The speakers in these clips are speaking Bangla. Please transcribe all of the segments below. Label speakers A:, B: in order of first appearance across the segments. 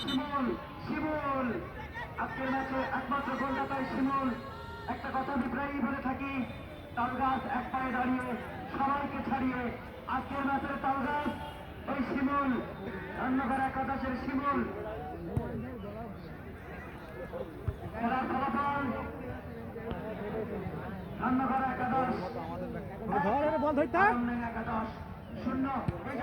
A: শিমুল শিমুল। আজকের ম্যাচে একমাত্র কলকাতায় শিমুল। একটা কথা আমি বলে থাকি তালগাছ এক পায়ে দাঁড়িয়ে সবাইকে ছাড়িয়ে আজকের ম্যাচের তালগাছ ওই শিমুল। অন্যবার একাদশের শিমুল। খেলার ফলাফল। অন্যবার একাদশ একাদশ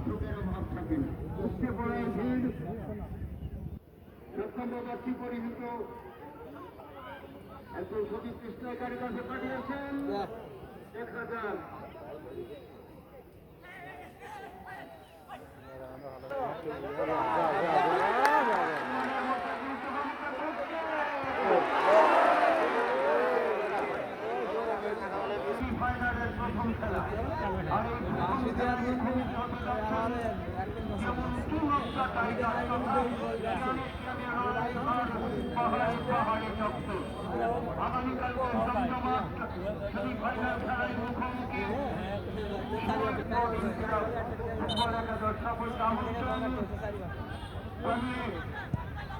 A: দর্শকের অভাব থাকে না। উঠতে পড়ার ভিড় সক্ষমতার্থী পরিহিত একজন সতীশ কৃষ্ণকারী কাছে পাঠিয়েছেন। এক হাজার।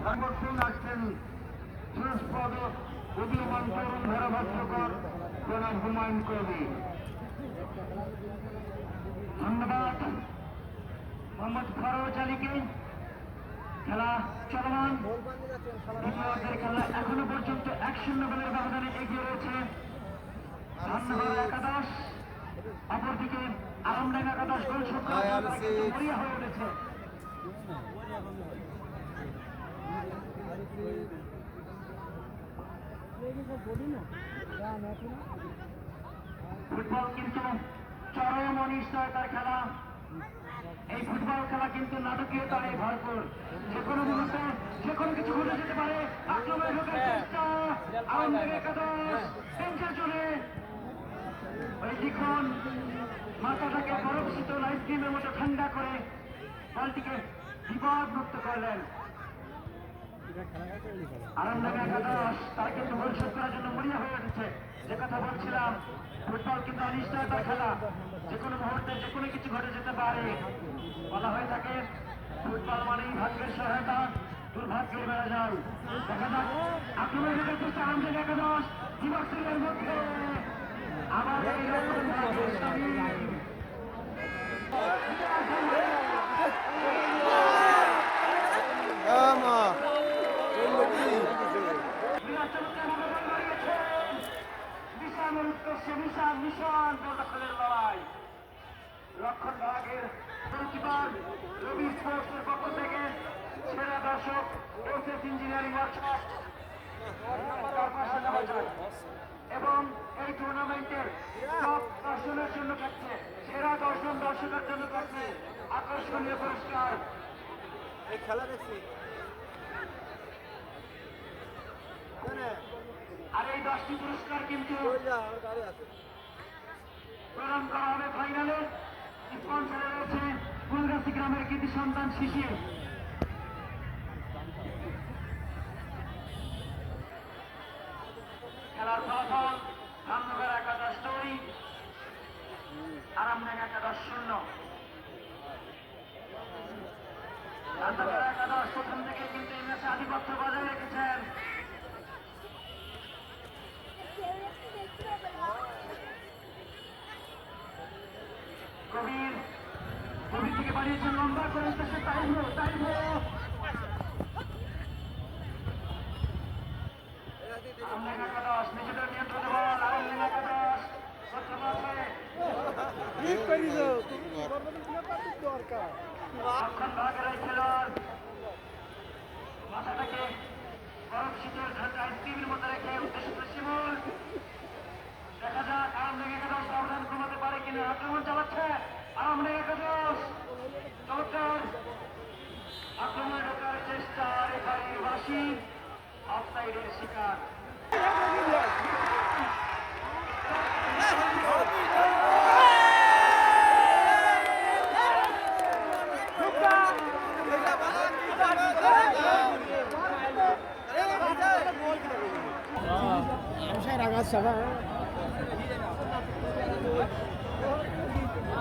A: সংগঠন আসছেন পদক উদীয়মান তরুণ ধারাভাষ্যকর জনাব হুমায়ুন কবি ধন্যবাদ। মোহাম্মদ ফরোজ আলীকে খেলা চলমান। দ্বিতীয়ার্ধের খেলা এখনও পর্যন্ত এক শূন্য গোলের ব্যবধানে এগিয়ে রয়েছে। ধন্যবাদ একাদশ। অপরদিকে আরামডাঙ্গা একাদশ গোল সংখ্যা মরিয়া হয়ে উঠেছে। ফুটবল কিন্তু চরম অনিশ্চয়তার খেলা। এই ফুটবল খেলা কিন্তু নাটকীয়তায় ভরপুর। যে কোনো মুহূর্তে যে কোনো কিছু ঘটে যেতে পারে। আক্রমণে মাথাটাকে বরফ শীতল আইসক্রিমের মতো ঠান্ডা করে বলটিকে বিপদ মুক্ত করলেন। আরামবাগ একাদশ তারা কিন্তু শোধ করার জন্য মরিয়া হয়ে উঠেছে যে কথা বলছিলাম ফুটবল কিন্তু অনিশ্চয়তার খেলা যে কোনো মুহূর্তে যে কোনো কিছু ঘটে যেতে পারে বলা হয়ে থাকে ফুটবল মানেই ভাগ্যের সহায়তা দুর্ভাগ্যের বেড়া যায় দেখা যাক আক্রমণ ঢোকার চেষ্টা আরামবাগ ভাগ্যের স্বামী মিশনের উদ্দেশ্যে মিশন মিশন দখলের লড়াই। রক্ষণ ভাগের গোলকিপার রবি স্পোর্টসের পক্ষ থেকে সেরা দর্শক এসএস ইঞ্জিনিয়ারিং ওয়ার্কশপ। এবং এই টুর্নামেন্টের টপ দর্শনের জন্য থাকছে সেরা দর্শন দর্শকের জন্য থাকছে আকর্ষণীয় পুরস্কার।
B: খেলা দেখছি।
A: আর এই দশটি পুরস্কার কিন্তু প্রদান করা হবে ফাইনালে। স্পন্সরে রয়েছে ফুলগাছি গ্রামের কৃতি সন্তান শিশির। খেলার ফলাফল রামনগর একাদশ দুই আরামনগর একাদশ শূন্য। একাদশ প্রথম থেকে কিন্তু এই ম্যাচে আধিপত্য বজায় রেখেছেন কবির বাড়িয়েছেন লম্বা করে উদ্দেশ্যে টাইম হো টাইম হো মাথাটাকে বরফ শীতের ঠান্ডা আইসক্রিমের মতো রেখে উদ্দেশ্য শিমুল দেখা যাক আরামডাঙ্গা একাদশ ব্যবধান কমাতে পারে কিনা আক্রমণ চালাচ্ছে। আরামডাঙ্গা একাদশ চমৎকার আক্রমণে ঢোকার চেষ্টা রেফারি বাসি অফসাইডের শিকার।
B: Ang